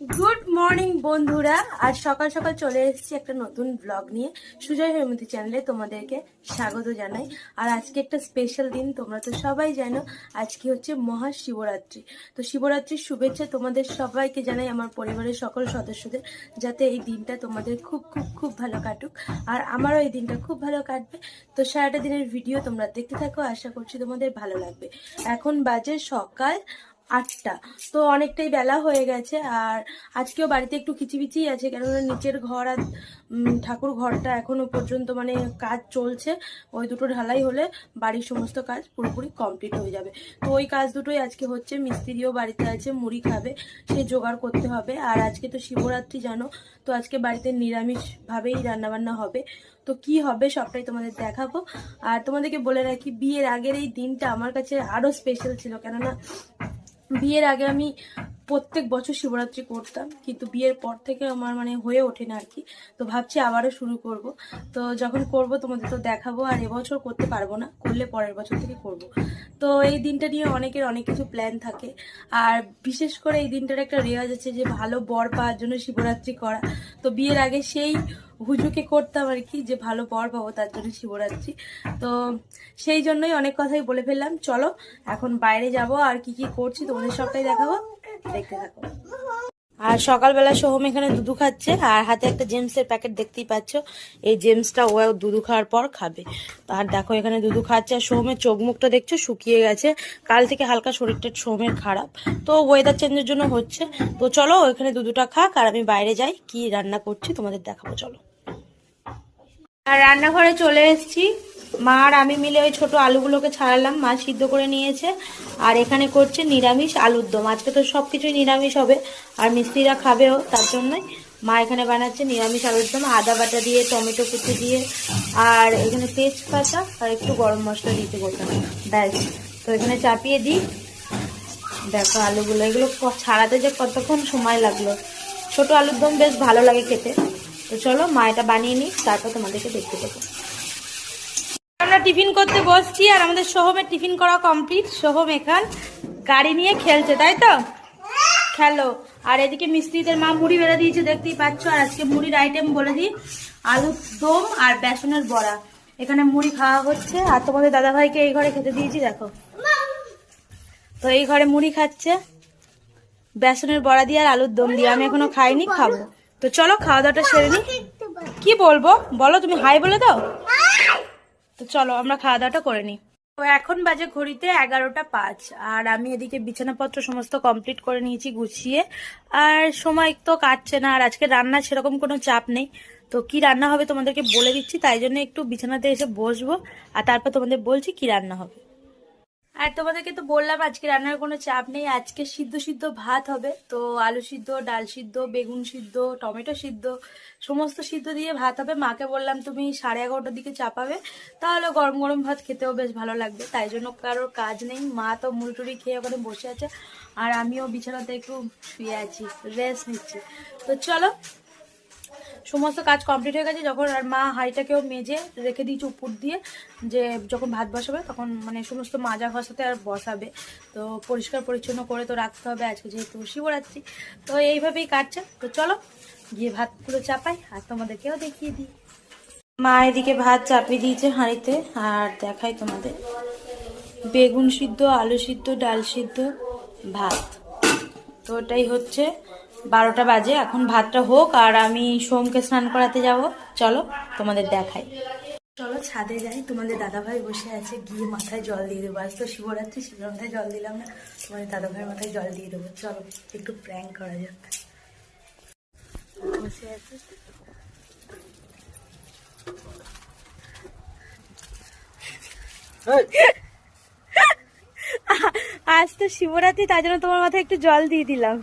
Good morning বন্ধুরা। আজ সকাল সকাল চলে এসেছি একটা নতুন ব্লগ নিয়ে। সুজয় হৈমতি চ্যানেলে তোমাদেরকে স্বাগত জানাই। আর আজকে একটা স্পেশাল দিন, তোমরা তো সবাই জানো, আজকে হচ্ছে মহাশিবরাত্রি। তো শিবরাত্রির শুভেচ্ছা তোমাদের সবাইকে জানাই, আমার পরিবারের সকল সদস্যদের, যাতে এই দিনটা তোমাদের খুব খুব খুব ভালো কাটুক। আর আমারও এই দিনটা খুব ভালো কাটবে। তো সারাটা দিনের ভিডিও তোমরা দেখতে থাকো, আশা করছি তোমাদের ভালো লাগবে। এখন বাজে সকাল আটটা। তো অনেকটাই বেলা হয়ে গেছে আর আজকেও বাড়িতে একটু কিচিবিচি আছে, কেননা নিচের ঘর আর ঠাকুর ঘরটা এখনও পর্যন্ত মানে কাজ চলছে। ওই দুটো ঢালাই হলে বাড়ির সমস্ত কাজ পুরোপুরি কমপ্লিট হয়ে যাবে। তো ওই কাজ দুটোই আজকে হচ্ছে, মিস্ত্রিও বাড়িতে আছে, মুড়ি খাবে, সে জোগাড় করতে হবে। আর আজকে তো শিবরাত্রি, জানো? তো আজকে বাড়িতে নিরামিষভাবেই রান্নাবান্না হবে। তো কি হবে সবটাই তোমাদের দেখাবো। আর তোমাদেরকে বলে রাখি, বিয়ের আগের এই দিনটা আমার কাছে আরও স্পেশাল ছিল, কেননা বিয়ের আগে আমি প্রত্যেক বছর শিবরাত্রি করতাম, কিন্তু বিয়ের পর থেকে আমার মানে হয়ে ওঠে না আর কি। তো ভাবছি আবারও শুরু করব। তো যখন করব তোমাদের তো দেখাবো, আর এবছর করতে পারব না, করলে পরের বছর থেকে করব। তো এই দিনটা নিয়ে অনেকের অনেক কিছু প্ল্যান থাকে। আর বিশেষ করে এই দিনটার একটা রেওয়াজ আছে যে ভালো বর পাওয়ার জন্য শিবরাত্রি করা। তো বিয়ের আগে সেই হুজুকে করতাম আর কি, যে ভালো বর পাবো তার জন্য শিবরাত্রি। তো সেই জন্যই অনেক কথাই বলে ফেললাম। চলো, এখন বাইরে যাব, আর কি কি করছি তোমাদের সবটাই দেখাবো। আর সকালবেলা সোহম এখানে দুধু খাচ্ছে, আর হাতে একটা জেমসের প্যাকেট দেখতেই পাচ্ছ। এই জেমসটা ও দুধু খাওয়ার পর খাবে। আর দেখো এখানে দুধু খাচ্ছে, আর সোহমের চোখ মুখটা দেখছ, শুকিয়ে গেছে। কাল থেকে হালকা শরীরটা সোহমের খারাপ। তো ওয়েদার চেঞ্জের জন্য হচ্ছে। তো চলো এখানে দুধুটা খাক, আর আমি বাইরে যাই, কি রান্না করছি তোমাদের দেখাবো, চলো। আর রান্নাঘরে চলে এসেছি। মা আর আমি মিলে ওই ছোট আলুগুলোকে ছাড়ালাম, মা সিদ্ধ করে নিয়েছে। আর এখানে করছে নিরামিষ আলুর দম। আজকে তো সব কিছুই নিরামিষ হবে, আর মিস্ত্রিরা খাবেও, তার জন্যই মা এখানে বানাচ্ছে নিরামিষ আলুর দম। আদা বাটা দিয়ে, টমেটো কুচি দিয়ে, আর এখানে তেজপাতা আর একটু গরম মশলা দিতে বলতাম ব্যাস। তো এখানে চাপিয়ে দিই। দেখো আলুগুলো, এগুলো ছাড়াতে যে কতক্ষণ সময় লাগল। ছোট আলুর দম বেশ ভালো লাগে খেতে। তো চলো মা এটা বানিয়ে নিই, তারপর তোমাদেরকে দেখতে দেবো। টিফিন করতে বসছি আর আমাদের সোহমের টিফিন করা কমপ্লিট। সোহম এখান গাড়ি নিয়ে খেলছে, তাই তো? খেলো। আর এদিকে মিস্ত্রিদের মা মুড়ি বেড়ে দিয়েছে, দেখতেই পাচ্ছ। আর আজকে মুড়ির আইটেম বলে দিই, আলুর দম আর বেসনের বড়া। এখানে মুড়ি খাওয়া হচ্ছে। আর তোমাদের দাদাভাইকে এই ঘরে খেতে দিয়েছি, দেখো। তো এই ঘরে মুড়ি খাচ্ছে। বেসনের বড়া দিয়ে আর আলুর দম দিয়ে। আমি এখনও খাইনি, খাব। তো চলো, খাওয়া দাওয়াটা সেরে নি। কি বলব? বলো, তুমি হাই বলে দাও? তো চলো, আমরা খাওয়া দাওয়াটা করে নিই। তো এখন বাজে ঘড়িতে এগারোটা পাঁচ, আর আমি এদিকে বিছানাপত্র সমস্ত কমপ্লিট করে নিয়েছি গুছিয়ে। আর সময় তো কাটছে না, আর আজকে রান্না সেরকম কোনো চাপ নেই। তো কি রান্না হবে তোমাদেরকে বলে দিচ্ছি, তাই জন্য একটু বিছানাতে এসে বসবো, আর তারপর তোমাদের বলছি কি রান্না হবে। আর তোমাদেরকে তো বললাম, আজকে রান্নার কোনো চাপ নেই। আজকে সিদ্ধ সিদ্ধ ভাত হবে। তো আলু সিদ্ধ, ডাল সিদ্ধ, বেগুন সিদ্ধ, টমেটো সিদ্ধ, সমস্ত সিদ্ধ দিয়ে ভাত হবে। মাকে বললাম, তুমি সাড়ে এগারোটার দিকে চাপাবে। তাহলে গরম গরম ভাত খেতেও বেশ ভালো লাগবে। তাই জন্য কারোর কাজ নেই। মা তো মুড়ি খেয়ে ওখানে বসে আছে। আর আমিও বিছানাতে একটু শুয়ে আছি রেস্ট নিচ্ছি। তো চলো সমস্ত কাজ কমপ্লিট হয়ে গেছে, যখন আর মা হাঁড়িটাকেও মেজে রেখে দিয়েছে উপর দিয়ে, যে যখন ভাত বসাবে তখন মানে সমস্ত মাজা ঘষাতে আর বসাবে। তো পরিষ্কার পরিচ্ছন্ন করে তো রাখতে হবে, আজকে যেহেতু শিবরাত্রি, তো এইভাবেই কাটছে। তো চলো, গিয়ে ভাতগুলো চাপাই, আর তোমাদেরকেও দেখিয়ে দিই। মা এদিকে ভাত চাপিয়ে দিয়েছে হাঁড়িতে, আর দেখাই তোমাদের। বেগুন সিদ্ধ, আলু সিদ্ধ, ডাল সিদ্ধ, ভাত। তো ওটাই হচ্ছে বারোটা বাজে এখন ভাতটা হোক আর আমি সোমকে স্নান করাতে যাব। চলো তোমাদের দেখাই। চলো ছাদে যাই তোমাদের দাদাভাই বসে আছে গিয়ে মাথায় জল দিয়ে দেবো। আজ তো শিবরাত্রি শিবের মাথায় জল দিলাম না তোমাদের দাদাভাইয়ের মাথায় জল দিয়ে দেবো। চলো একটু প্র্যাঙ্ক করা যাক। বসে আছে। আজ তো শিবরাত্রি তার জন্য তোমার মাথায় একটু জল দিয়ে দিলাম।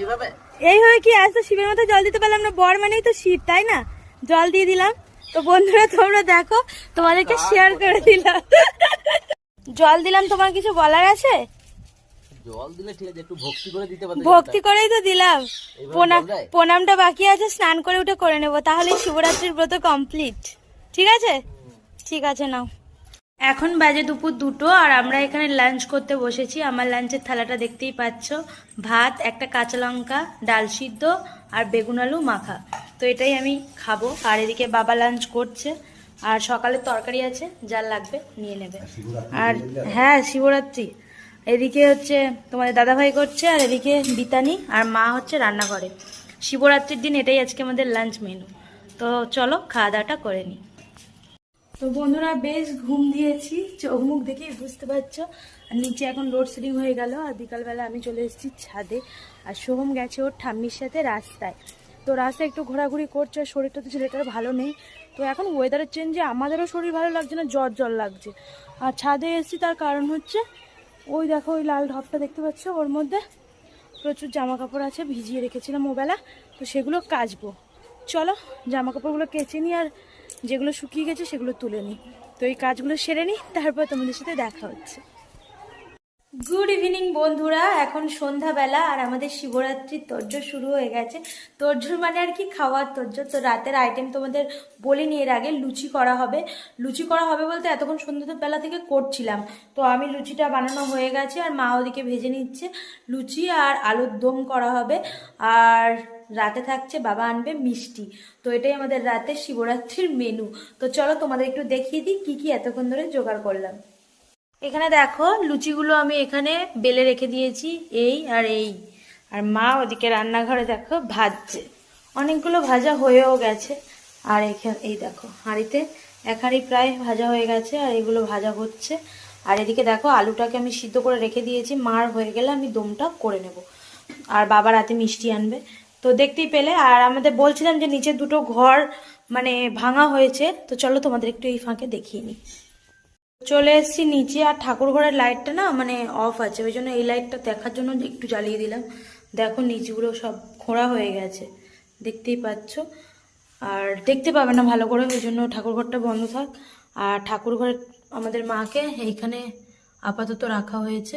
এইভাবে? এইভাবে কি আজ তো শিবের মাথায় জল দিতে পারলাম না? বর মানেই তো শীত তাই না? জল দিয়ে দিলাম। তো বন্ধুরা তোমরা দেখো তোমাদেরকে শেয়ার করে দিলাম। জল দিলাম তোমার কিছু বলার আছে? জল দিলে ঠিক আছে একটু ভক্তি করে দিতে পারতে ভক্তি করেই তো দিলাম। প্রণাম প্রণামটা বাকি আছে স্নান করে উঠে করে নেব। তাহলে শিবরাত্রির ব্রত কমপ্লিট ঠিক আছে? ঠিক আছে নাও। এখন বাজে দুপুর দুটো আর আমরা এখানে লাঞ্চ করতে বসেছি। আমার লাঞ্চের থালাটা দেখতেই পাচ্ছ। ভাত একটা কাঁচা লঙ্কা ডাল সিদ্ধ আর বেগুন আলু মাখা। তো এটাই আমি খাব। আর এদিকে বাবা লাঞ্চ করছে। আর সকালের তরকারি আছে যা লাগবে নিয়ে নেবে। আর হ্যাঁ শিবরাত্রি। এদিকে হচ্ছে তোমাদের দাদাভাই করছে আর এদিকে বিতানি আর মা হচ্ছে রান্না করে শিবরাত্রির দিন এটাই আজকে আমাদের লাঞ্চ মেনু তো চলো খাওয়া দাওয়াটা করে নিই। তো বন্ধুরা, বেশ ঘুম দিয়েছি। চোখ মুখ দেখেই বুঝতে পারছ। আর নিচে এখন লোডশেডিং হয়ে গেল, আর বিকালবেলা আমি চলে এসেছি ছাদে। আর সোহম গেছে ওর ঠাম্মির সাথে রাস্তায়। তো রাস্তায় একটু ঘোরাঘুরি করছে, আর শরীরটা তো ছেলেটার ভালো নেই। তো এখন ওয়েদারের চেঞ্জে আমাদেরও শরীর ভালো লাগছে না, জ্বর জ্বর লাগছে। আর ছাদে এসেছি, তার কারণ হচ্ছে, ওই দেখো, ওই লাল ঢপটা দেখতে পাচ্ছ ওর মধ্যে? প্রচুর জামা কাপড় আছে, ভিজিয়ে রেখেছিলাম ওবেলা। তো সেগুলো কাচবো। চলো জামা কাপড়গুলো কেচে নিই, আর যেগুলো শুকিয়ে গেছে সেগুলো তুলে নিই তো এই কাজগুলো সেরে নিই তারপর তোমাদের সাথে দেখা হচ্ছে। গুড ইভিনিং বন্ধুরা। এখন সন্ধ্যাবেলা আর আমাদের শিবরাত্রির তোর্য শুরু হয়ে গেছে। তোর্যর মানে আর কি খাওয়ার তোর্য তো রাতের আইটেম তোমাদের বলিনি এর আগে লুচি করা হবে। লুচি করা হবে বলতে এতক্ষণ সন্ধ্যাবেলা থেকে করছিলাম। তো আমি লুচিটা বানানো হয়ে গেছে আর মা ওদিকে ভেজে নিচ্ছে লুচি আর আলুর দম করা হবে। আর রাতে থাকছে বাবা আনবে মিষ্টি। তো এটাই আমাদের রাতের শিবরাত্রির মেনু তো চলো তোমাদের একটু দেখিয়ে দিই কি কি এতক্ষণ ধরে জোগাড় করলাম। এখানে দেখো, লুচিগুলো আমি এখানে বেলে রেখে দিয়েছি, এই আর এই। আর মা ওদিকে রান্নাঘরে দেখো, ভাজছে। অনেকগুলো ভাজা হয়েও গেছে। আর এখানে, এই দেখো, হাঁড়িতে এক হাঁড়ি প্রায় ভাজা হয়ে গেছে, আর এগুলো ভাজা হচ্ছে। আর এদিকে দেখো, আলুটাকে আমি সিদ্ধ করে রেখে দিয়েছি। মার হয়ে গেলে আমি দমটা করে নেব। আর বাবা রাতে মিষ্টি আনবে। তো দেখতেই পেলে, আর আমাদের বলছিলাম যে নিচে দুটো ঘর মানে ভাঙা হয়েছে। তো চলো তোমাদের একটু এই ফাঁকে দেখিয়ে নিই। চলে এসেছি নিচে আর ঠাকুর ঘরের লাইটটা না মানে অফ আছে, ওই জন্য এই লাইটটা দেখার জন্য একটু জ্বালিয়ে দিলাম। দেখো নিচগুলো সব খোঁড়া হয়ে গেছে, দেখতেই পাচ্ছ। আর দেখতে পাবে না ভালো করে, ওই জন্য ঠাকুর ঘরটা বন্ধ থাক। আর ঠাকুর ঘরে আমাদের মাকে এইখানে আপাতত রাখা হয়েছে।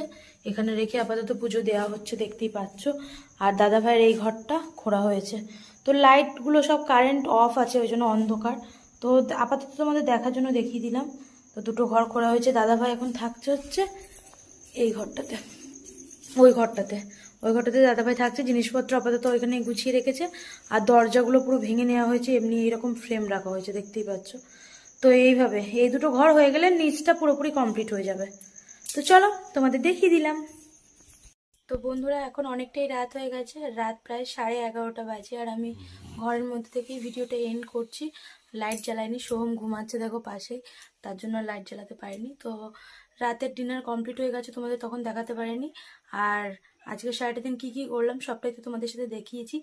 এখানে রেখে আপাতত পুজো দেওয়া হচ্ছে, দেখতেই পাচ্ছ। আর দাদা ভাইয়ের এই ঘরটা খোঁড়া হয়েছে। তো লাইটগুলো সব কারেন্ট অফ আছে, ওই জন্য অন্ধকার। তো আপাতত তোমাদের দেখার জন্য দেখিয়ে দিলাম। তো দুটো ঘর খোলা হয়েছে। দাদাভাই এখন থাকছে হচ্ছে এই ঘরটাতে, ওই ঘরটাতে। ওই ঘরটাতে দাদাভাই থাকছে, জিনিসপত্র আপাতত ওইখানে গুছিয়ে রেখেছে। আর দরজাগুলো পুরো ভেঙে নেওয়া হয়েছে, এমনি এরকম ফ্রেম রাখা হয়েছে, দেখতেই পাচ্ছ। তো এইভাবে, এই দুটো ঘর হয়ে গেলে নিচটা পুরোপুরি কমপ্লিট হয়ে যাবে। তো চলো তোমাদের দেখিয়ে দিলাম। তো বন্ধুরা, এখন অনেকটাই রাত হয়ে গেছে। রাত প্রায় সাড়ে এগারোটা বাজে আর আমি ঘরের মধ্যে থেকেই ভিডিওটা এন্ড করছি। লাইট জ্বালাইনি সোহম ঘুমাচ্ছে দেখো পাশে তার জন্য লাইট জ্বালাতে পারিনি। তো রাতের ডিনার কমপ্লিট হয়ে গেছে, তোমাদের তখন দেখাতে পারিনি। আর আজকে সারাটা দিন কী কী করলাম, সবটাই তো তোমাদের সাথে দেখিয়েছি।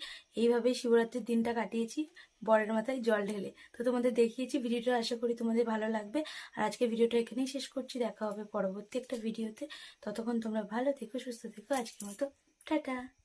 এইভাবেই শিবরাত্রির দিনটা কাটিয়েছি, বরের মাথায় জল ঢেলে। তো তোমাদের দেখিয়েছি, ভিডিওটা আশা করি তোমাদের ভালো লাগবে। আর আজকে ভিডিওটা এখানেই শেষ করছি, দেখা হবে পরবর্তী একটা ভিডিওতে। ততক্ষণ তোমরা ভালো থেকো, সুস্থ থেকো, আজকের মতো, টাটা।